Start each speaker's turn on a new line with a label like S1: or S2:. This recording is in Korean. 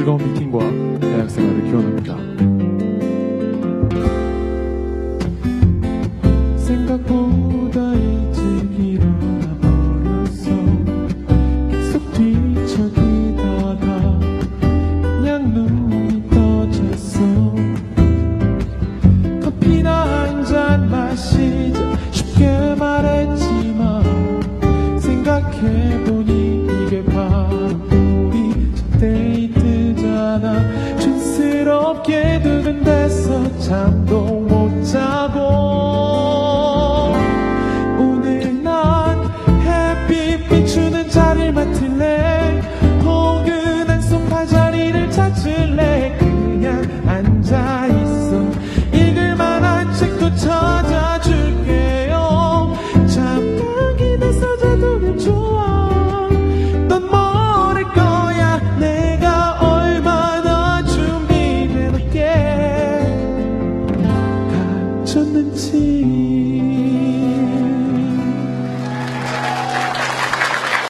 S1: 즐거운 미팅과 대학생활을 기원합니다. 생각보다 일찍 일어나 버렸어 계속 뒤척이다가 그냥 눈이 떠졌어 커피나 한 잔 마시자 쉽게 말했지만 생각해보니 이게 바로 찾을래? 그냥 앉아있어. 읽을만한 책도 찾아줄게요. 자판기나 써져두면 좋아. 넌 모를 거야. 내가 얼마나 준비해놓게. 다쳤는지